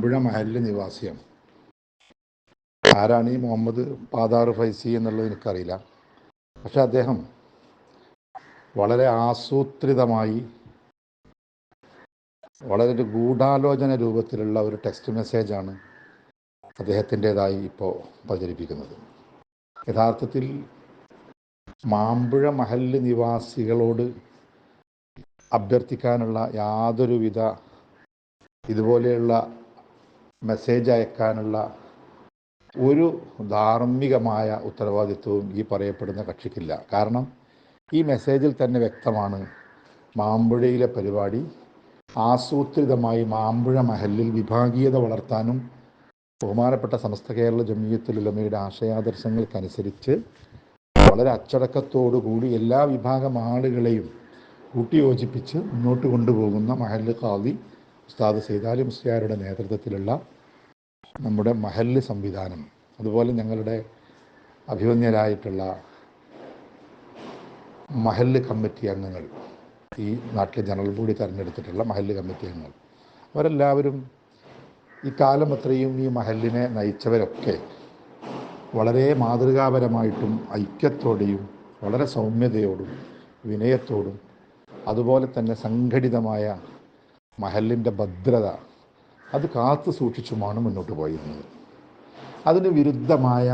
മാമ്പുഴ മഹലിലെ നിവാസിയാണ്. ആരാണ് ഈ മുഹമ്മദ് പാതാർ ഫൈസി എന്നുള്ളത് എനിക്കറിയില്ല. പക്ഷെ അദ്ദേഹം വളരെ ആസൂത്രിതമായി വളരെ ഒരു ഗൂഢാലോചന രൂപത്തിലുള്ള ഒരു ടെക്സ്റ്റ് മെസ്സേജാണ് അദ്ദേഹത്തിന്റെതായി ഇപ്പോൾ പ്രചരിപ്പിക്കുന്നത്. യഥാർത്ഥത്തിൽ മാമ്പുഴ മഹല്ല് നിവാസികളോട് അഭ്യർത്ഥിക്കാനുള്ള യാതൊരുവിധ ഇതുപോലെയുള്ള മെസ്സേജ് അയക്കാനുള്ള ഒരു ധാർമ്മികമായ ഉത്തരവാദിത്വവും ഈ പറയപ്പെടുന്ന കക്ഷിക്കില്ല. കാരണം ഈ മെസ്സേജിൽ തന്നെ വ്യക്തമാണ് മാമ്പുഴയിലെ പരിപാടി ആസൂത്രിതമായി മാമ്പുഴ മഹലിൽ വിഭാഗീയത വളർത്താനും ബഹുമാനപ്പെട്ട സമസ്ത കേരള ജമീയത്തുലമയുടെ ആശയാദർശങ്ങൾക്കനുസരിച്ച് വളരെ അച്ചടക്കത്തോടുകൂടി എല്ലാ വിഭാഗം ആളുകളെയും കൂട്ടിയോജിപ്പിച്ച് മുന്നോട്ട് കൊണ്ടുപോകുന്ന മഹല്ല് ഖാദി ഉസ്താദ് സൈതാലി മുസ്ലിയാരുടെ നേതൃത്വത്തിലുള്ള നമ്മുടെ മഹല്ല് സംവിധാനം അതുപോലെ ഞങ്ങളുടെ അഭിമന്യരായിട്ടുള്ള മഹല്ല് കമ്മിറ്റി അംഗങ്ങൾ ഈ നാട്ടിലെ ജനറൽ ബോഡി തിരഞ്ഞെടുത്തിട്ടുള്ള മഹല്ല് കമ്മിറ്റി അംഗങ്ങൾ അവരെല്ലാവരും ഈ കാലം അത്രയും ഈ മഹലിനെ നയിച്ചവരൊക്കെ വളരെ മാതൃകാപരമായിട്ടും ഐക്യത്തോടെയും വളരെ സൗമ്യതയോടും വിനയത്തോടും അതുപോലെ തന്നെ സംഘടിതമായ മഹലിന്റെ ഭദ്രത. അത് കാത്തു സൂക്ഷിച്ചുമാണ് മുന്നോട്ട് പോയിരുന്നത്. അതിന് വിരുദ്ധമായ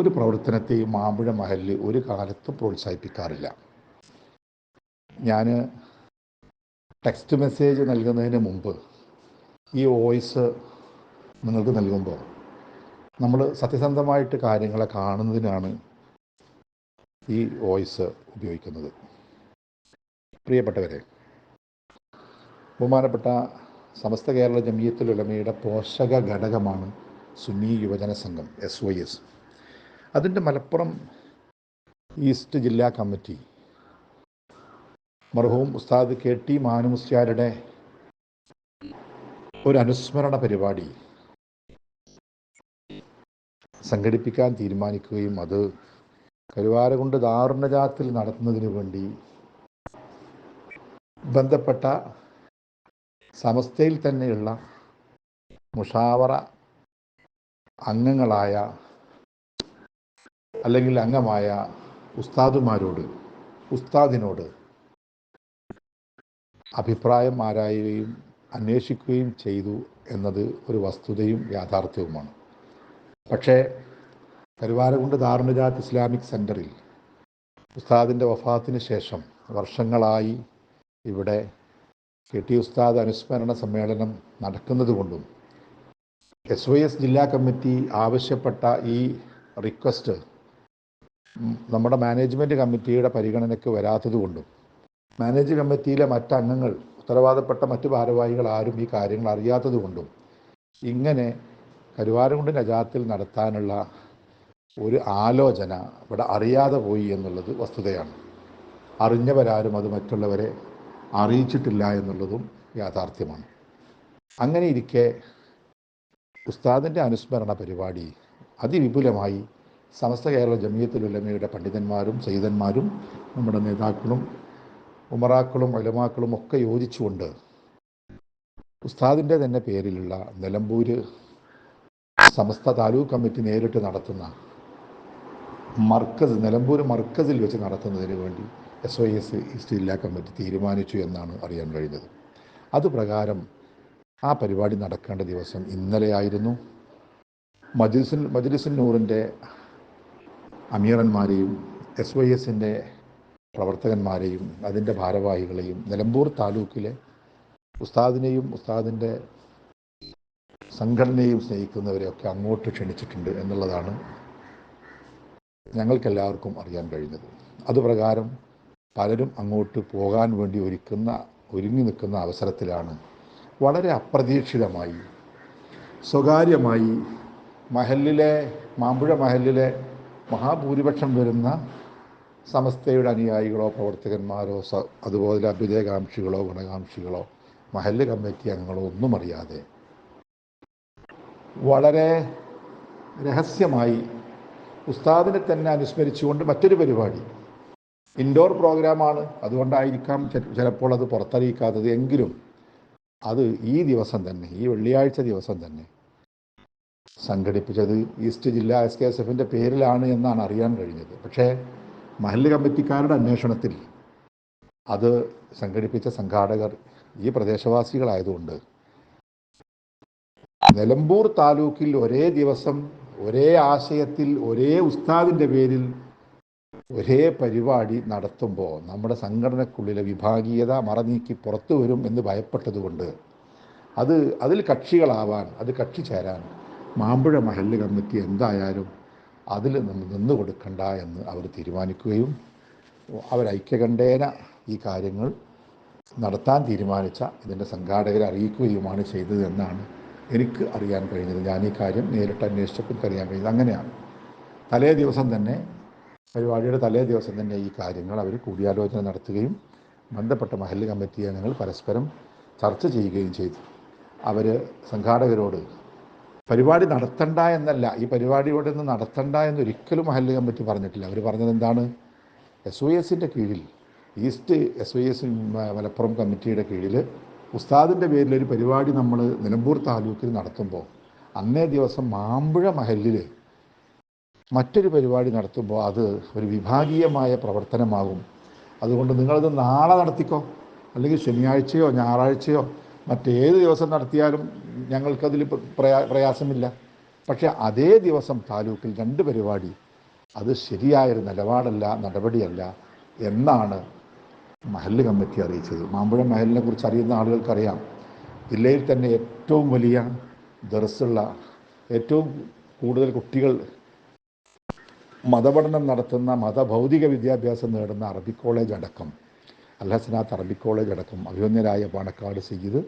ഒരു പ്രവർത്തനത്തെ മാമ്പുഴ മഹലിൽ ഒരു കാലത്തും പ്രോത്സാഹിപ്പിക്കാറില്ല. ഞാൻ ടെക്സ്റ്റ് മെസ്സേജ് നൽകുന്നതിന് മുമ്പ് ഈ വോയിസ് നിങ്ങൾക്ക് നൽകുമ്പോൾ നമ്മൾ സത്യസന്ധമായിട്ട് കാര്യങ്ങളെ കാണുന്നതിനാണ് ഈ വോയിസ് ഉപയോഗിക്കുന്നത്. പ്രിയപ്പെട്ടവരെ ബഹുമാനപ്പെട്ട സമസ്ത കേരള ജമിയത്തുൽ ഉലമയുടെ പോഷക ഘടകമാണ് സുന്നി യുവജന സംഘം എസ് വൈ എസ് അതിന്റെ മലപ്പുറം ഈസ്റ്റ് ജില്ലാ കമ്മിറ്റി മർഹൂം ഉസ്താദ് കെ ടി മാനുമുസ്യാരുടെ ഒരു അനുസ്മരണ പരിപാടി സംഘടിപ്പിക്കാൻ തീരുമാനിക്കുകയും അത് കരുവാരകുണ്ട് ദാരുണജാത്തിൽ നടത്തുന്നതിന് വേണ്ടി ബന്ധപ്പെട്ട സമസ്തയിൽ തന്നെയുള്ള മുഷാവറ അംഗങ്ങളായ അല്ലെങ്കിൽ അംഗമായ ഉസ്താദുമാരോട് ഉസ്താദിനോട് അഭിപ്രായം ആരായുകയും അന്വേഷിക്കുകയും ചെയ്തു എന്നത് ഒരു വസ്തുതയും യാഥാർത്ഥ്യവുമാണ്. പക്ഷേ കരുവാരകുണ്ട് ദാർണുജാത്ത് ഇസ്ലാമിക് സെന്ററിൽ ഉസ്താദിന്റെ വഫാത്തിന് ശേഷം വർഷങ്ങളായി ഇവിടെ കെ ടി ഉസ്താദ് അനുസ്മരണ സമ്മേളനം നടക്കുന്നതുകൊണ്ടും എസ് വൈ എസ് ജില്ലാ കമ്മിറ്റി ആവശ്യപ്പെട്ട ഈ റിക്വസ്റ്റ് നമ്മുടെ മാനേജ്മെന്റ് കമ്മിറ്റിയുടെ പരിഗണനയ്ക്ക് വരാത്തതുകൊണ്ടും മാനേജ് കമ്മിറ്റിയിലെ മറ്റംഗങ്ങൾ ഉത്തരവാദപ്പെട്ട മറ്റു ഭാരവാഹികൾ ആരും ഈ കാര്യങ്ങൾ അറിയാത്തതുകൊണ്ടും ഇങ്ങനെ കരുവാരകുണ്ട് നജാത്തിൽ നടത്താനുള്ള ഒരു ആലോചന ഇവിടെ അറിയാതെ പോയി എന്നുള്ളത് വസ്തുതയാണ്. അറിഞ്ഞവരാരും അത് മറ്റുള്ളവരെ അറിയിച്ചിട്ടില്ല എന്നുള്ളതും യാഥാർത്ഥ്യമാണ്. അങ്ങനെ ഇരിക്കെ ഉസ്താദിന്റെ അനുസ്മരണ പരിപാടി അതിവിപുലമായി സമസ്ത കേരള ജമിയത്തുൽ ഉലമയുടെ പണ്ഡിതന്മാരും സൈതന്മാരും നമ്മുടെ നേതാക്കളും ഉമറാക്കളും അലമാക്കളും ഒക്കെ യോജിച്ചുകൊണ്ട് ഉസ്താദിന്റെ തന്നെ പേരിലുള്ള നിലമ്പൂർ സമസ്ത താലൂക്ക് കമ്മിറ്റി നേരിട്ട് നടത്തുന്ന മർക്കസ് നിലമ്പൂർ മർക്കസിൽ വെച്ച് നടത്തുന്നതിന് വേണ്ടി S O S east committee തീരുമാനിച്ചു എന്നാണ് അറിയാൻ കഴിഞ്ഞത്. അതുപ്രകാരം ആ പരിപാടി നടക്കേണ്ട ദിവസം ഇന്നലെയായിരുന്നു. മജ്ലിസുൽ മജിലിസിൻ നൂറിന്റെ അമീറന്മാരെയും എസ് വൈ എസിന്റെ പ്രവർത്തകന്മാരെയും അതിന്റെ ഭാരവാഹികളെയും നിലമ്പൂർ താലൂക്കിലെ ഉസ്താദിനെയും ഉസ്താദിന്റെ സംഘടനയെയും സ്നേഹിക്കുന്നവരെയൊക്കെ അങ്ങോട്ട് ക്ഷണിച്ചിട്ടുണ്ട് എന്നുള്ളതാണ് ഞങ്ങൾക്കെല്ലാവർക്കും അറിയാൻ കഴിഞ്ഞത്. അതുപ്രകാരം പലരും അങ്ങോട്ട് പോകാൻ വേണ്ടി ഒരുക്കുന്ന ഒരുങ്ങി നിൽക്കുന്ന അവസരത്തിലാണ് വളരെ അപ്രതീക്ഷിതമായി സ്വകാര്യമായി മഹലിലെ മാമ്പുഴ മഹലിലെ മഹാഭൂരിപക്ഷം വരുന്ന സമസ്തയുടെ അനുയായികളോ പ്രവർത്തകന്മാരോ സ അതുപോലെ അഭ്യുദയകാംക്ഷികളോ ഗുണകാംക്ഷികളോ മഹല്ല് കമ്മിറ്റി അംഗങ്ങളോ ഒന്നും അറിയാതെ വളരെ രഹസ്യമായി ഉസ്താദിനെ തന്നെ അനുസ്മരിച്ചുകൊണ്ട് മറ്റൊരു പരിപാടി ഇൻഡോർ പ്രോഗ്രാമാണ്. അതുകൊണ്ടായിരിക്കാം ചിലപ്പോൾ അത് പുറത്തറിയിക്കാത്തത്. എങ്കിലും അത് ഈ ദിവസം തന്നെ ഈ വെള്ളിയാഴ്ച ദിവസം തന്നെ സംഘടിപ്പിച്ചത് ഈസ്റ്റ് ജില്ലാ എസ് കെ എസ് എഫിന്റെ പേരിലാണ് എന്നാണ് അറിയാൻ കഴിഞ്ഞത്. പക്ഷേ മഹല്ല് കമ്മിറ്റിക്കാരുടെ അന്വേഷണത്തിൽ അത് സംഘടിപ്പിച്ച സംഘാടകർ ഈ പ്രദേശവാസികളായതുകൊണ്ട് നിലമ്പൂർ താലൂക്കിൽ ഒരേ ദിവസം ഒരേ ആശയത്തിൽ ഒരേ ഉസ്താദിന്റെ പേരിൽ ഒരേ പരിപാടി നടത്തുമ്പോൾ നമ്മുടെ സംഘടനക്കുള്ളിലെ വിഭാഗീയത മറനീക്കി പുറത്തു വരും എന്ന് ഭയപ്പെട്ടതുകൊണ്ട് അത് അതിൽ കക്ഷികളാവാൻ അത് കക്ഷി ചേരാൻ മാമ്പുഴ മഹല്ല് കമ്മിറ്റി എന്തായാലും അതിൽ നിന്ന് നിന്നു കൊടുക്കണ്ട എന്ന് അവർ തീരുമാനിക്കുകയും അവർ ഐക്യകണ്ഠേന ഈ കാര്യങ്ങൾ നടത്താൻ തീരുമാനിച്ച ഇതിന്റെ സംഘാടകരെ അറിയിക്കുകയുമാണ് ചെയ്തത് എന്നാണ് എനിക്ക് അറിയാൻ കഴിഞ്ഞത് ഞാൻ ഈ കാര്യം നേരിട്ട് അന്വേഷിച്ചപ്പോൾ അറിയാൻ കഴിഞ്ഞത് അങ്ങനെയാണ്. തലേ ദിവസം തന്നെ പരിപാടിയുടെ തലേ ദിവസം തന്നെ ഈ കാര്യങ്ങൾ അവർ കൂടിയാലോചന നടത്തുകയും ബന്ധപ്പെട്ട മഹല്ല് കമ്മിറ്റി അംഗങ്ങൾ പരസ്പരം ചർച്ച ചെയ്യുകയും ചെയ്തു. അവർ സംഘാടകരോട് പരിപാടി നടത്തണ്ട എന്നല്ല ഈ പരിപാടി ഇവിടെ നിന്ന് നടത്തണ്ട എന്നൊരിക്കലും മഹല്ല് കമ്മിറ്റി പറഞ്ഞിട്ടില്ല. അവർ പറഞ്ഞത് എന്താണ്? എസ് ഒ എസിന്റെ കീഴിൽ east S O S Malappuram കമ്മിറ്റിയുടെ കീഴിൽ ഉസ്താദിന്റെ പേരിൽ ഒരു പരിപാടി നമ്മൾ നിലമ്പൂർ താലൂക്കിൽ നടത്തുമ്പോൾ അന്നേ ദിവസം മാമ്പുഴ മഹലിൽ മറ്റൊരു പരിപാടി നടത്തുമ്പോൾ അത് ഒരു വിഭാഗീയമായ പ്രവർത്തനമാകും. അതുകൊണ്ട് നിങ്ങളത് നാളെ നടത്തിക്കോ? അല്ലെങ്കിൽ ശനിയാഴ്ചയോ ഞായറാഴ്ചയോ മറ്റേത് ദിവസം നടത്തിയാലും ഞങ്ങൾക്കതിൽ പ്രയാ പ്രയാസമില്ല. പക്ഷേ അതേ ദിവസം താലൂക്കിൽ രണ്ട് പരിപാടി. അത് ശരിയായൊരു നിലപാടല്ല നടപടിയല്ല എന്നാണ് മഹല്ല് കമ്മിറ്റി അറിയിച്ചത്. മാമ്പുഴ മഹലിനെ കുറിച്ച് അറിയുന്ന ആളുകൾക്കറിയാം. ജില്ലയിൽ തന്നെ ഏറ്റവും വലിയ ദർസുള്ള ഏറ്റവും കൂടുതൽ കുട്ടികൾ മതപഠനം നടത്തുന്ന മതഭൗതിക വിദ്യാഭ്യാസം നേടുന്ന അറബി കോളേജ് അടക്കം അൽഹസനാത്ത് അറബി കോളേജ് അടക്കം അഭിമന്യരായ പാണക്കാട് സയ്യിദ്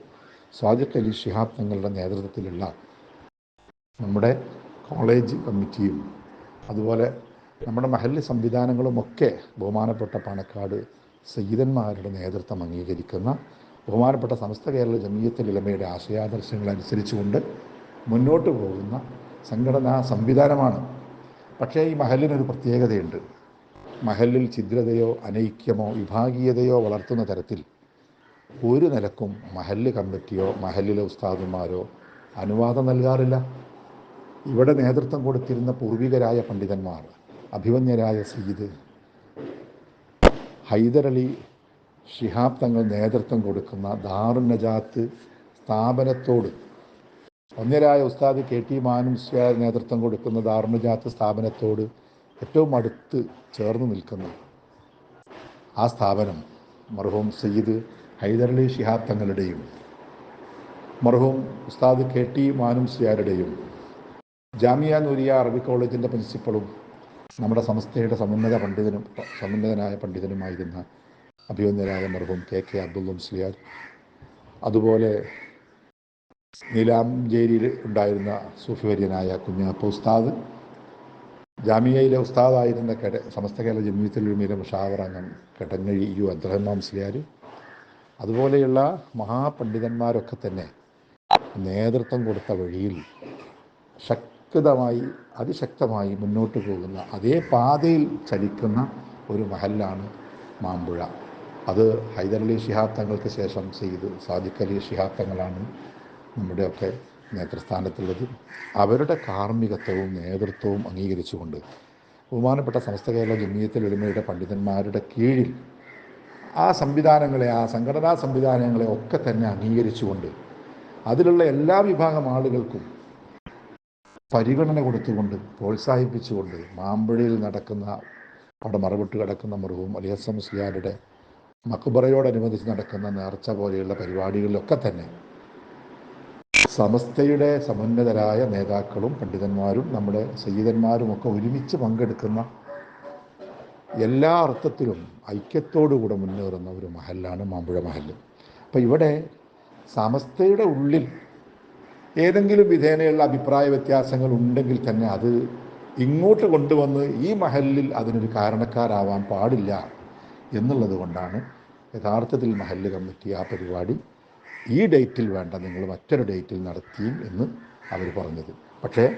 സ്വാദിഖ് അലി ഷിഹാബ് തങ്ങളുടെ നേതൃത്വത്തിലുള്ള നമ്മുടെ കോളേജ് കമ്മിറ്റിയും അതുപോലെ നമ്മുടെ മഹല്ല് സംവിധാനങ്ങളുമൊക്കെ ബഹുമാനപ്പെട്ട പാണക്കാട് സയ്യിദന്മാരുടെ നേതൃത്വം അംഗീകരിക്കുന്ന ബഹുമാനപ്പെട്ട സമസ്ത കേരള ജമീയത്തിൽ ഇളമയുടെ ആശയാദർശങ്ങൾ അനുസരിച്ചുകൊണ്ട് മുന്നോട്ട് പോകുന്ന സംഘടനാ സംവിധാനമാണ് പക്ഷേ ഈ മഹലിനൊരു പ്രത്യേകതയുണ്ട്. മഹലിൽ ഛിദ്രതയോ അനൈക്യമോ വിഭാഗീയതയോ വളർത്തുന്ന തരത്തിൽ ഒരു നിലക്കും മഹല്ല് കമ്മിറ്റിയോ മഹല്ലിലെ ഉസ്താദുമാരോ അനുവാദം നൽകാറില്ല. ഇവിടെ നേതൃത്വം കൊടുത്തിരുന്ന പൂർവികരായ പണ്ഡിതന്മാർ അഭിമന്യരായ സീദ് ഹൈദരലി ഷിഹാബ് തങ്ങൾ നേതൃത്വം കൊടുക്കുന്ന ദാറുൻ നജാത്ത് സ്ഥാപനത്തോട് ഒന്നരായ ഉസ്താദ് കെ ടി മാനുസ്യാർ നേതൃത്വം കൊടുക്കുന്ന ധാർമ്മജാത്ത് സ്ഥാപനത്തോട് ഏറ്റവും അടുത്ത് ചേർന്ന് നിൽക്കുന്ന ആ സ്ഥാപനം മർഹൂം സയ്യിദ് ഹൈദരലി ഷിഹാബ് തങ്ങളുടെയും മർഹൂം ഉസ്താദ് കെ ടി മാനുസ്യാരുടെയും ജാമിയ നൂരിയ അറബി കോളേജിന്റെ പ്രിൻസിപ്പളും നമ്മുടെ സംസ്ഥയുടെ സമുന്നത പണ്ഡിതനും സമുന്നതനായ പണ്ഡിതനുമായിരുന്ന അഭിവന്ദനായ മർഹൂം കെ കെ അബ്ദുൽ മുസ്ലിയാർ. അതുപോലെ നീലാംചേരിയിൽ ഉണ്ടായിരുന്ന സൂഫിവര്യനായ കുഞ്ഞാപ്പ ഉസ്താദ്. ജാമിയയിലെ ഉസ്താദായിരുന്ന കെട സമസ്ത കേരള ജമീയത്തിലുമീലെ മുഷാവറങ്ങൻ കെട്ടങ്ങഴി യു അബ്ദുറഹ്മാൻ മുസ്ലിയാർ അതുപോലെയുള്ള മഹാപണ്ഡിതന്മാരൊക്കെ തന്നെ നേതൃത്വം കൊടുത്ത വഴിയിൽ ശക്തമായി അതിശക്തമായി മുന്നോട്ട് പോകുന്ന അതേ പാതയിൽ ചലിക്കുന്ന ഒരു മഹലാണ് മാമ്പുഴ. അത് ഹൈദരലി ഷിഹാബ് തങ്ങൾക്ക് ശേഷം ചെയ്ത്. സാദിഖലി അലി ഷിഹാബ് തങ്ങളാണ് നമ്മുടെയൊക്കെ നേതൃസ്ഥാനത്തുള്ളത്. അവരുടെ കാർമ്മികത്വവും നേതൃത്വവും അംഗീകരിച്ചുകൊണ്ട് ബഹുമാനപ്പെട്ട സമസ്ത കേരള ജമീയത്തിൽ ഒരുമയുടെ പണ്ഡിതന്മാരുടെ കീഴിൽ ആ സംവിധാനങ്ങളെ ആ സംഘടനാ സംവിധാനങ്ങളെ ഒക്കെ തന്നെ അംഗീകരിച്ചുകൊണ്ട് അതിലുള്ള എല്ലാ വിഭാഗം ആളുകൾക്കും പരിഗണന കൊടുത്തുകൊണ്ട് പ്രോത്സാഹിപ്പിച്ചുകൊണ്ട് മാമ്പുഴയിൽ നടക്കുന്ന അവിടെ മറവിട്ട് കിടക്കുന്ന മൃഗവും അലിയസം മുസ്ലിയാരുടെ മക്ബറയോടനുബന്ധിച്ച് നടക്കുന്ന നേർച്ച പോലെയുള്ള പരിപാടികളിലൊക്കെ തന്നെ സമസ്തയുടെ സമുന്നതരായ നേതാക്കളും പണ്ഡിതന്മാരും നമ്മുടെ സയ്യിദന്മാരുമൊക്കെ ഒരുമിച്ച് പങ്കെടുക്കുന്ന എല്ലാ അർത്ഥത്തിലും ഐക്യത്തോടുകൂടെ മുന്നേറുന്ന ഒരു മഹലാണ് മാമ്പുഴ മഹൽ അപ്പം ഇവിടെ സമസ്തയുടെ ഉള്ളിൽ ഏതെങ്കിലും വിധേനയുള്ള അഭിപ്രായ വ്യത്യാസങ്ങൾ ഉണ്ടെങ്കിൽ തന്നെ അത് ഇങ്ങോട്ട് കൊണ്ടുവന്ന് ഈ മഹലിൽ അതിനൊരു കാരണക്കാരാവാൻ പാടില്ല എന്നുള്ളത് കൊണ്ടാണ് യഥാർത്ഥത്തിൽ മഹല്ല് കമ്മിറ്റി ആ പരിപാടി ഈ ഡേറ്റിൽ വേണ്ട നിങ്ങൾ മറ്റൊരു ഡേറ്റിൽ നടത്തിയും എന്ന് അവർ പറഞ്ഞത്. പക്ഷേ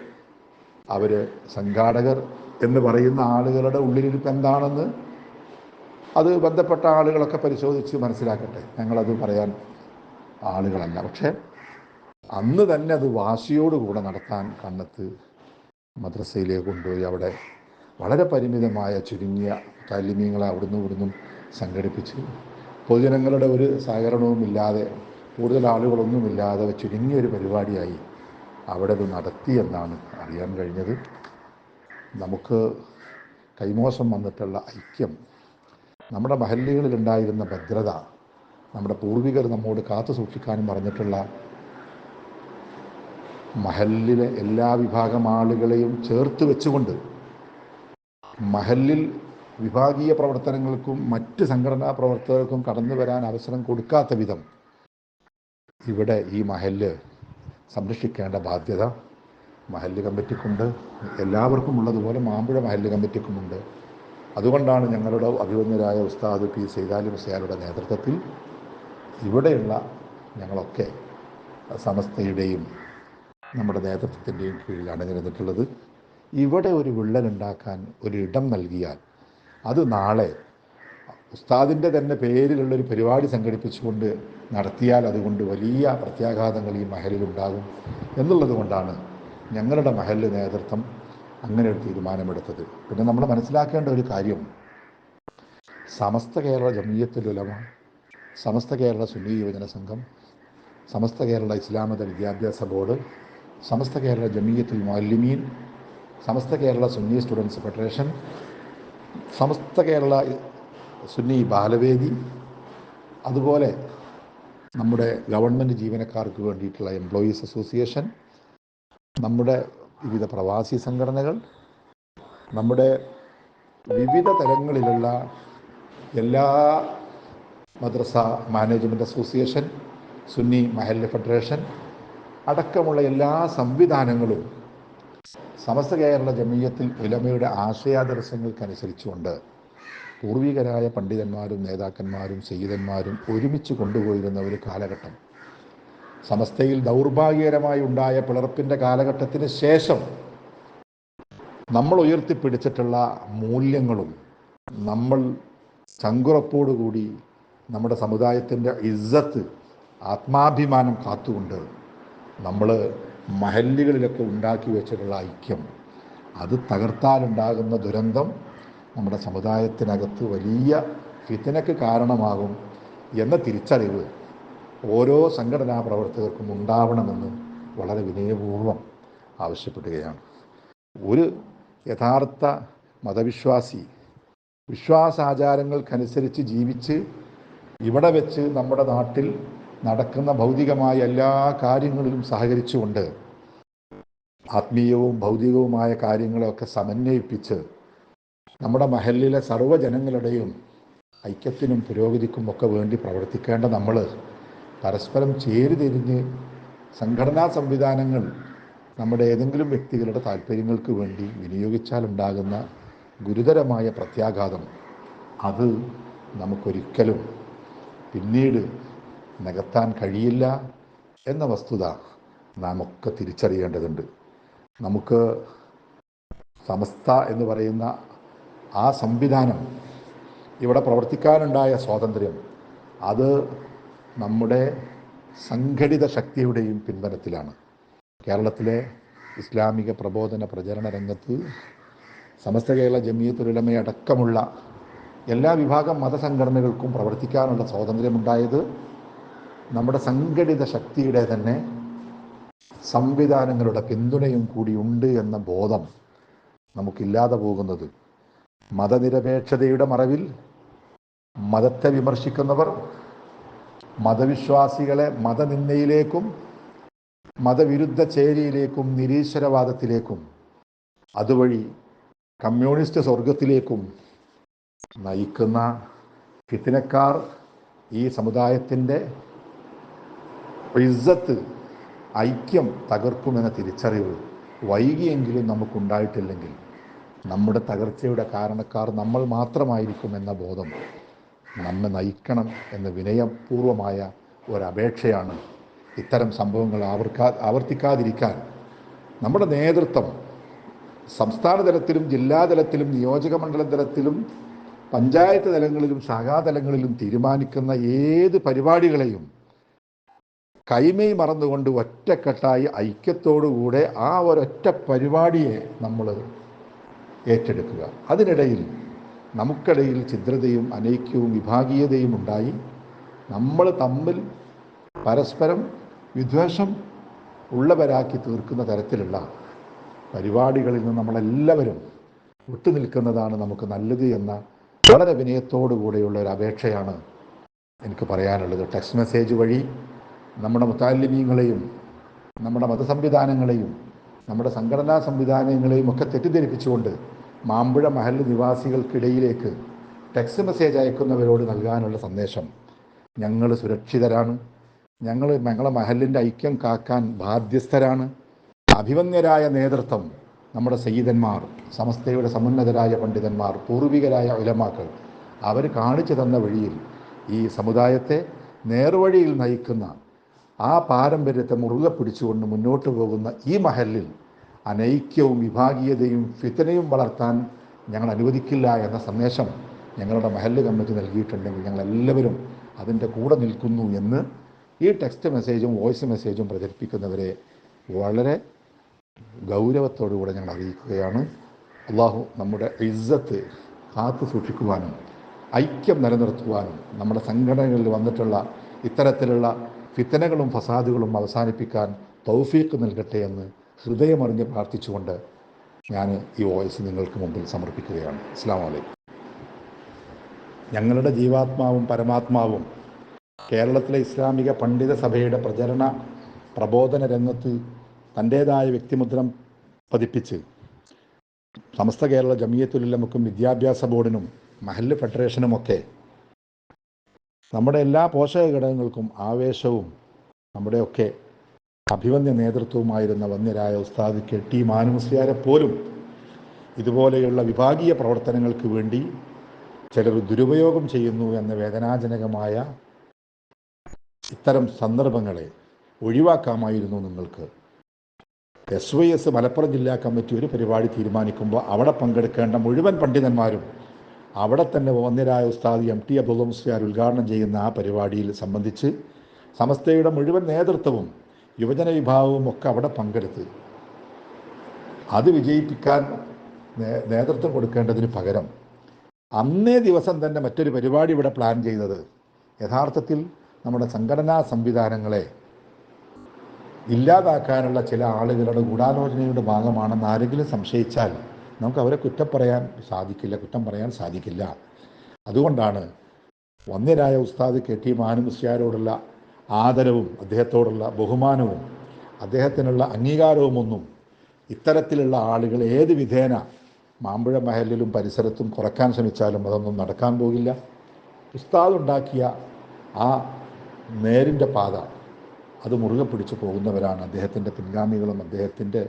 അവർ സംഘാടകർ എന്ന് പറയുന്ന ആളുകളുടെ ഉള്ളിലിരിപ്പ് എന്താണെന്ന് അത് ബന്ധപ്പെട്ട ആളുകളൊക്കെ പരിശോധിച്ച് മനസ്സിലാക്കട്ടെ. ഞങ്ങളത് പറയാൻ ആളുകളല്ല. പക്ഷേ അന്ന് തന്നെ അത് വാശിയോടുകൂടെ നടത്താൻ കണ്ണത്ത് മദ്രസയിലേക്ക് കൊണ്ടുപോയി. അവിടെ വളരെ പരിമിതമായ ചുരുങ്ങിയ താലിമ്യങ്ങളെ അവിടുന്ന് ഇവിടുന്നും സംഘടിപ്പിച്ച്. പൊതുജനങ്ങളുടെ ഒരു സഹകരണവും ഇല്ലാതെ കൂടുതൽ ആളുകളൊന്നുമില്ലാതെ ചുരുങ്ങിയൊരു പരിപാടിയായി അവിടെ അത് നടത്തി എന്നാണ് അറിയാൻ കഴിഞ്ഞത്. നമുക്ക് കൈമോശം വന്നിട്ടുള്ള ഐക്യം നമ്മുടെ മഹല്ലുകളിലുണ്ടായിരുന്ന ഭദ്രത നമ്മുടെ പൂർവികർ നമ്മോട് കാത്തു സൂക്ഷിക്കാനും പറഞ്ഞിട്ടുള്ള മഹല്ലിലെ എല്ലാ വിഭാഗം ആളുകളെയും ചേർത്ത് വെച്ചുകൊണ്ട് മഹല്ലിൽ വിഭാഗീയ പ്രവർത്തനങ്ങൾക്കും മറ്റ് സംഘടനാ പ്രവർത്തകർക്കും കടന്നു വരാൻ അവസരം കൊടുക്കാത്ത വിധം ഇവിടെ ഈ മഹല്ല് സംരക്ഷിക്കേണ്ട ബാധ്യത മഹല്ല് കമ്മിറ്റിക്കുണ്ട്. എല്ലാവർക്കും ഉള്ളതുപോലെ മാമ്പുഴ മഹല്ല് കമ്മിറ്റിക്കുമുണ്ട്. അതുകൊണ്ടാണ് ഞങ്ങളുടെ അഭിമന്യരായ ഉസ്താദ് പി സൈതാലി മുസയാരുടെ നേതൃത്വത്തിൽ ഇവിടെയുള്ള ഞങ്ങളൊക്കെ സമസ്തയുടെയും നമ്മുടെ നേതൃത്വത്തിന്റെയും കീഴിൽ അണഞ്ഞിരുന്നിട്ടുള്ളത് ഇവിടെ ഒരു വിള്ളലുണ്ടാക്കാൻ ഒരു ഇടം നൽകിയാൽ അത് നാളെ ഉസ്താദിന്റെ തന്നെ പേരിലുള്ളൊരു പരിപാടി സംഘടിപ്പിച്ചുകൊണ്ട് നടത്തിയാൽ അതുകൊണ്ട് വലിയ പ്രത്യാഘാതങ്ങൾ ഈ മഹലിലുണ്ടാകും എന്നുള്ളത് കൊണ്ടാണ് ഞങ്ങളുടെ മഹലിൽ നേതൃത്വം അങ്ങനെ ഒരു തീരുമാനമെടുത്തത്. പിന്നെ നമ്മൾ മനസ്സിലാക്കേണ്ട ഒരു കാര്യം സമസ്ത കേരള ജമീയത്തിലുലമ സമസ്ത കേരള സുന്നി യുവജന സംഘം സമസ്ത കേരള ഇസ്ലാമത വിദ്യാഭ്യാസ board Samastha Kerala Jamiyyathul Mualimeen Samastha Kerala Sunni students federation Samastha Kerala Sunni Balavedi അതുപോലെ നമ്മുടെ ഗവൺമെന്റ് ജീവനക്കാർക്ക് വേണ്ടിയിട്ടുള്ള എംപ്ലോയീസ് അസോസിയേഷൻ നമ്മുടെ വിവിധ പ്രവാസി സംഘടനകൾ നമ്മുടെ വിവിധ തലങ്ങളിലുള്ള എല്ലാ മദ്രസ മാനേജ്മെന്റ് അസോസിയേഷൻ സുന്നി മഹല്ല് ഫെഡറേഷൻ അടക്കമുള്ള എല്ലാ സംവിധാനങ്ങളും സമസ്ത കേരള ജമീയത്തിൽ ഉലമയുടെ ആശയാദർശങ്ങൾക്കനുസരിച്ചുകൊണ്ട് പൂർവികരായ പണ്ഡിതന്മാരും നേതാക്കന്മാരും സയ്യിദന്മാരും ഒരുമിച്ച് കൊണ്ടുപോയിരുന്ന ഒരു കാലഘട്ടം. സമസ്തയിൽ ദൗർഭാഗ്യകരമായി ഉണ്ടായ പിളർപ്പിന്റെ കാലഘട്ടത്തിന് ശേഷം നമ്മൾ ഉയർത്തിപ്പിടിച്ചിട്ടുള്ള മൂല്യങ്ങളും നമ്മൾ ചങ്കുറപ്പോടുകൂടി നമ്മുടെ സമുദായത്തിന്റെ ഇസ്സത്ത് ആത്മാഭിമാനം കാത്തുകൊണ്ട് നമ്മൾ മഹല്ലുകളിലൊക്കെ ഉണ്ടാക്കി വെച്ചിട്ടുള്ള ഐക്യം. അത് തകർത്താലുണ്ടാകുന്ന ദുരന്തം നമ്മുടെ സമുദായത്തിനകത്ത് വലിയ ഫിത്തനക്ക് കാരണമാകും എന്ന തിരിച്ചറിവ് ഓരോ സംഘടനാ പ്രവർത്തകർക്കും ഉണ്ടാവണമെന്ന് വളരെ വിനയപൂർവം ആവശ്യപ്പെടുകയാണ്. ഒരു യഥാർത്ഥ മതവിശ്വാസി വിശ്വാസാചാരങ്ങൾക്കനുസരിച്ച് ജീവിച്ച് ഇവിടെ വെച്ച് നമ്മുടെ നാട്ടിൽ നടക്കുന്ന ഭൗതികമായ എല്ലാ കാര്യങ്ങളിലും സഹകരിച്ചുകൊണ്ട് ആത്മീയവും ഭൗതികവുമായ കാര്യങ്ങളെയൊക്കെ സമന്വയിപ്പിച്ച് നമ്മുടെ മഹലിലെ സർവജനങ്ങളുടെയും ഐക്യത്തിനും പുരോഗതിക്കും ഒക്കെ വേണ്ടി പ്രവർത്തിക്കേണ്ട നമ്മൾ പരസ്പരം ചേരുതിരിഞ്ഞ് സംഘടനാ സംവിധാനങ്ങൾ നമ്മുടെ ഏതെങ്കിലും വ്യക്തികളുടെ താല്പര്യങ്ങൾക്ക് വേണ്ടി വിനിയോഗിച്ചാലുണ്ടാകുന്ന ഗുരുതരമായ പ്രത്യാഘാതം. അത് നമുക്കൊരിക്കലും പിന്നീട് നികത്താൻ കഴിയില്ല എന്ന വസ്തുത നാം ഒക്കെ തിരിച്ചറിയേണ്ടതുണ്ട്. നമുക്ക് സമസ്ത എന്ന് പറയുന്ന ആ സംവിധാനം ഇവിടെ പ്രവർത്തിക്കാനുണ്ടായ സ്വാതന്ത്ര്യം അത് നമ്മുടെ സംഘടിത ശക്തിയുടെയും പിൻബലത്തിലാണ്. കേരളത്തിലെ ഇസ്ലാമിക പ്രബോധന പ്രചരണ രംഗത്ത് സമസ്ത കേരള ജമിയത്തുലമയടക്കമുള്ള എല്ലാ വിഭാഗം മതസംഘടനകൾക്കും പ്രവർത്തിക്കാനുള്ള സ്വാതന്ത്ര്യമുണ്ടായത് നമ്മുടെ സംഘടിത ശക്തിയുടെ തന്നെ സംവിധാനങ്ങളുടെ പിന്തുണയും കൂടി ഉണ്ട് എന്ന ബോധം നമുക്കില്ലാതെ പോകുന്നത് മതനിരപേക്ഷതയുടെ മറവിൽ മതത്തെ വിമർശിക്കുന്നവർ മതവിശ്വാസികളെ മതനിന്ദയിലേക്കും മതവിരുദ്ധ ചേരിയിലേക്കും നിരീശ്വരവാദത്തിലേക്കും അതുവഴി കമ്മ്യൂണിസ്റ്റ് സ്വർഗത്തിലേക്കും നയിക്കുന്ന ഫിത്തിനക്കാർ ഈ സമുദായത്തിന്റെ ഇസ്സത്ത് ഐക്യം തകർക്കുമെന്ന തിരിച്ചറിവ് വൈകിയെങ്കിലും നമുക്കുണ്ടായിട്ടില്ലെങ്കിൽ നമ്മുടെ തകർച്ചയുടെ കാരണക്കാർ നമ്മൾ മാത്രമായിരിക്കും എന്ന ബോധം നമ്മെ നയിക്കണം എന്ന വിനയപൂർവമായ ഒരപേക്ഷയാണ് ഇത്തരം സംഭവങ്ങൾ ആവർക്കാ ആവർത്തിക്കാതിരിക്കാൻ നമ്മുടെ നേതൃത്വം സംസ്ഥാന തലത്തിലും ജില്ലാതലത്തിലും നിയോജക മണ്ഡലം തലത്തിലും പഞ്ചായത്ത് തലങ്ങളിലും ശാഖാതലങ്ങളിലും തീരുമാനിക്കുന്ന ഏത് പരിപാടികളെയും കൈമൈ മറന്നുകൊണ്ട് ഒറ്റക്കെട്ടായി ഐക്യത്തോടുകൂടെ ആ ഒരൊറ്റ പരിപാടിയെ നമ്മൾ ഏറ്റെടുക്കുക. അതിനിടയിൽ നമുക്കിടയിൽ ഛിദ്രതയും അനൈക്യവും വിഭാഗീയതയും ഉണ്ടായി നമ്മൾ തമ്മിൽ പരസ്പരം വിദ്വേഷം ഉള്ളവരാക്കി തീർക്കുന്ന തരത്തിലുള്ള പരിപാടികളിൽ നിന്ന് നമ്മളെല്ലാവരും വിട്ടുനിൽക്കുന്നതാണ് നമുക്ക് നല്ലത് എന്ന വളരെ വിനയത്തോടു കൂടെയുള്ള ഒരു അപേക്ഷയാണ് എനിക്ക് പറയാനുള്ളത്. ടെക്സ്റ്റ് മെസ്സേജ് വഴി നമ്മുടെ മുത്താലിമീങ്ങളെയും നമ്മുടെ മതസംവിധാനങ്ങളെയും നമ്മുടെ സംഘടനാ സംവിധാനങ്ങളെയും ഒക്കെ തെറ്റിദ്ധരിപ്പിച്ചുകൊണ്ട് മാമ്പുഴ മഹൽ നിവാസികൾക്കിടയിലേക്ക് ടെക്സ്റ്റ് മെസ്സേജ് അയക്കുന്നവരോട് നൽകാനുള്ള സന്ദേശം. ഞങ്ങൾ സുരക്ഷിതരാണ്. ഞങ്ങൾ ഞങ്ങളെ മഹലിന്റെ ഐക്യം കാക്കാൻ ബാധ്യസ്ഥരാണ്. അഭിമന്യരായ നേതൃത്വം നമ്മുടെ സയ്യിദന്മാർ സമസ്തയുടെ സമുന്നതരായ പണ്ഡിതന്മാർ പൂർവികരായ ഉലമാക്കൾ അവർ കാണിച്ചു തന്ന വഴിയിൽ ഈ സമുദായത്തെ നേർവഴിയിൽ നയിക്കുന്ന ആ പാരമ്പര്യത്തെ മുറുകെ പിടിച്ചുകൊണ്ട് മുന്നോട്ട് പോകുന്ന ഈ മഹലിൽ അനൈക്യവും വിഭാഗീയതയും ഫിത്തനയും വളർത്താൻ ഞങ്ങൾ അനുവദിക്കില്ല എന്ന സന്ദേശം ഞങ്ങളുടെ മഹല്ല് കമ്മിറ്റി നൽകിയിട്ടുണ്ടെങ്കിൽ ഞങ്ങളെല്ലാവരും അതിന്റെ കൂടെ നിൽക്കുന്നു എന്ന് ഈ ടെക്സ്റ്റ് മെസ്സേജും വോയിസ് മെസ്സേജും പ്രചരിപ്പിക്കുന്നവരെ വളരെ ഗൗരവത്തോടുകൂടെ ഞങ്ങൾ അറിയിക്കുകയാണ്. അള്ളാഹു നമ്മുടെ ഇസ്സത്ത് കാത്തു സൂക്ഷിക്കുവാനും ഐക്യം നിലനിർത്തുവാനും നമ്മുടെ സംഘടനകളിൽ വന്നിട്ടുള്ള ഇത്തരത്തിലുള്ള ഫിത്തനകളും ഫസാദുകളും അവസാനിപ്പിക്കാൻ തൗഫീക്ക് നൽകട്ടെ എന്ന് ഹൃദയമറിഞ്ഞ് പ്രാർത്ഥിച്ചുകൊണ്ട് ഞാൻ ഈ വോയിസ് നിങ്ങൾക്ക് മുമ്പിൽ സമർപ്പിക്കുകയാണ്. അസ്സാം വലൈക്കും ഞങ്ങളുടെ ജീവാത്മാവും പരമാത്മാവും കേരളത്തിലെ ഇസ്ലാമിക പണ്ഡിത സഭയുടെ പ്രചരണ പ്രബോധന രംഗത്ത് തന്റേതായ വ്യക്തിമുദ്രം പതിപ്പിച്ച് സമസ്ത കേരള ജമിയത്തുലമക്കും വിദ്യാഭ്യാസ ബോർഡിനും മഹല്ല് ഫെഡറേഷനുമൊക്കെ നമ്മുടെ എല്ലാ പോഷക ഘടകങ്ങൾക്കും ആവേശവും നമ്മുടെയൊക്കെ അഭിവന്യ നേതൃത്വവുമായിരുന്ന വന്യരായ ഉസ്താദ് കെ ടി മാനുമുസ്ലിയാരെ പോലും ഇതുപോലെയുള്ള വിഭാഗീയ പ്രവർത്തനങ്ങൾക്ക് വേണ്ടി ചിലർ ദുരുപയോഗം ചെയ്യുന്നു എന്ന വേദനാജനകമായ ഇത്തരം സന്ദർഭങ്ങളെ ഒഴിവാക്കാമായിരുന്നു നിങ്ങൾക്ക്. എസ് വൈ എസ് മലപ്പുറം ജില്ലാ കമ്മിറ്റി ഒരു പരിപാടി തീരുമാനിക്കുമ്പോൾ അവിടെ പങ്കെടുക്കേണ്ട മുഴുവൻ പണ്ഡിതന്മാരും അവിടെ തന്നെ വന്യരായ ഉസ്താദ് എം ടി അബ്ദുള്ള മുസ്ലിയാർ ഉദ്ഘാടനം ചെയ്യുന്ന ആ പരിപാടിയിൽ സംബന്ധിച്ച് സമസ്തയുടെ മുഴുവൻ നേതൃത്വവും യുവജന വിഭാഗവും ഒക്കെ അവിടെ പങ്കെടുത്ത് അത് വിജയിപ്പിക്കാൻ നേതൃത്വം കൊടുക്കേണ്ടതിന് പകരം അന്നേ ദിവസം തന്നെ മറ്റൊരു പരിപാടി ഇവിടെ പ്ലാൻ ചെയ്തത്. യഥാർത്ഥത്തിൽ നമ്മുടെ സംഘടനാ സംവിധാനങ്ങളെ ഇല്ലാതാക്കാനുള്ള ചില ആളുകളുടെ ഗൂഢാലോചനയുടെ ഭാഗമാണെന്ന് ആരെങ്കിലും സംശയിച്ചാൽ നമുക്ക് അവരെ കുറ്റം പറയാൻ സാധിക്കില്ല കുറ്റം പറയാൻ സാധിക്കില്ല. അതുകൊണ്ടാണ് വന്യരായ ഉസ്താദ് കെ ടി മാനുമുസ്യാരോടുള്ള ആദരവും അദ്ദേഹത്തോടുള്ള ബഹുമാനവും അദ്ദേഹത്തിനുള്ള അംഗീകാരവും ഒന്നും ഇത്തരത്തിലുള്ള ആളുകൾ ഏത് വിധേന മാമ്പുഴ മഹലിലും പരിസരത്തും കുറയ്ക്കാൻ ശ്രമിച്ചാലും അതൊന്നും നടക്കാൻ പോകില്ല. ഉസ്താദ് ഉണ്ടാക്കിയ ആ നേരിന്റെ പാത അത് മുറുകെ പിടിച്ചു പോകുന്നവരാണ് അദ്ദേഹത്തിന്റെ പിൻഗാമികളും അദ്ദേഹത്തിന്റെ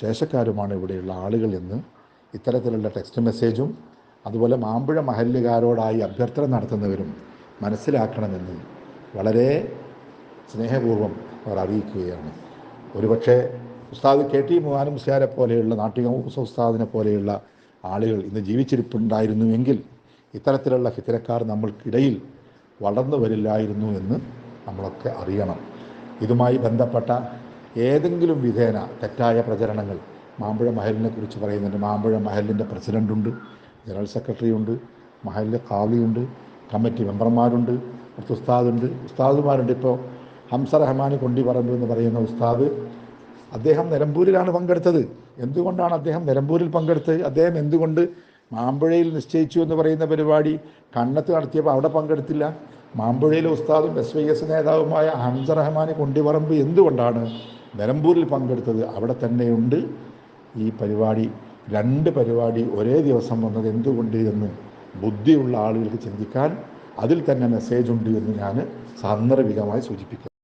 ശേഷക്കാരുമാണ് ഇവിടെയുള്ള ആളുകൾ എന്ന് ഇത്തരത്തിലുള്ള ടെക്സ്റ്റ് മെസ്സേജും അതുപോലെ മാമ്പഴ മഹല്ലുകാരോടായി അഭ്യർത്ഥന നടത്തുന്നവരും മനസ്സിലാക്കണമെന്ന് വളരെ സ്നേഹപൂർവം അവർ അറിയിക്കുകയാണ്. ഒരുപക്ഷെ ഉസ്താദ് കെ ടി മുഹാനും മുസ്യാരെ പോലെയുള്ള നാട്ടിക ഉസ്താദിനെ പോലെയുള്ള ആളുകൾ ഇന്ന് ജീവിച്ചിരിപ്പുണ്ടായിരുന്നുവെങ്കിൽ ഇത്തരത്തിലുള്ള ഫിത്തരക്കാർ നമ്മൾക്കിടയിൽ വളർന്നു വരില്ലായിരുന്നു എന്ന് നമ്മളൊക്കെ അറിയണം. ഇതുമായി ബന്ധപ്പെട്ട ഏതെങ്കിലും വിധേന തെറ്റായ പ്രചരണങ്ങൾ. മാമ്പുഴ മഹലിനെ കുറിച്ച് പറയുന്നുണ്ട്. മാമ്പുഴ മഹലിന്റെ പ്രസിഡന്റുണ്ട് ജനറൽ സെക്രട്ടറി ഉണ്ട് മഹലിലെ കാവിയുണ്ട് കമ്മിറ്റി മെമ്പർമാരുണ്ട് കുറച്ച് ഉസ്താദുണ്ട് ഉസ്താദുമാരുണ്ട്. ഇപ്പോൾ ഹംസ റഹ്മാനി കൊണ്ടി പറമ്പ് എന്ന് പറയുന്ന ഉസ്താദ് അദ്ദേഹം നിലമ്പൂരിലാണ് പങ്കെടുത്തത്. എന്തുകൊണ്ടാണ് അദ്ദേഹം നിലമ്പൂരിൽ പങ്കെടുത്തത്? അദ്ദേഹം എന്തുകൊണ്ട് മാമ്പുഴയിൽ നിശ്ചയിച്ചു എന്ന് പറയുന്ന പരിപാടി കണ്ണത്ത് നടത്തിയപ്പോൾ അവിടെ പങ്കെടുത്തില്ല? മാമ്പുഴയിലെ ഉസ്താദും എസ് വൈ എസ് നേതാവുമായ ഹംസ റഹ്മാൻ കൊണ്ടിപറമ്പ് എന്തുകൊണ്ടാണ് നിലമ്പൂരിൽ പങ്കെടുത്തത് അവിടെ തന്നെയുണ്ട്. ഈ പരിപാടി രണ്ട് പരിപാടി ഒരേ ദിവസം വന്നത് എന്തുകൊണ്ട് എന്ന് ബുദ്ധിയുള്ള ആളുകൾക്ക് ചിന്തിക്കാൻ അതിൽ തന്നെ മെസ്സേജ് ഉണ്ട് എന്ന് ഞാൻ സാന്ദർഭികമായി സൂചിപ്പിക്കുന്നു.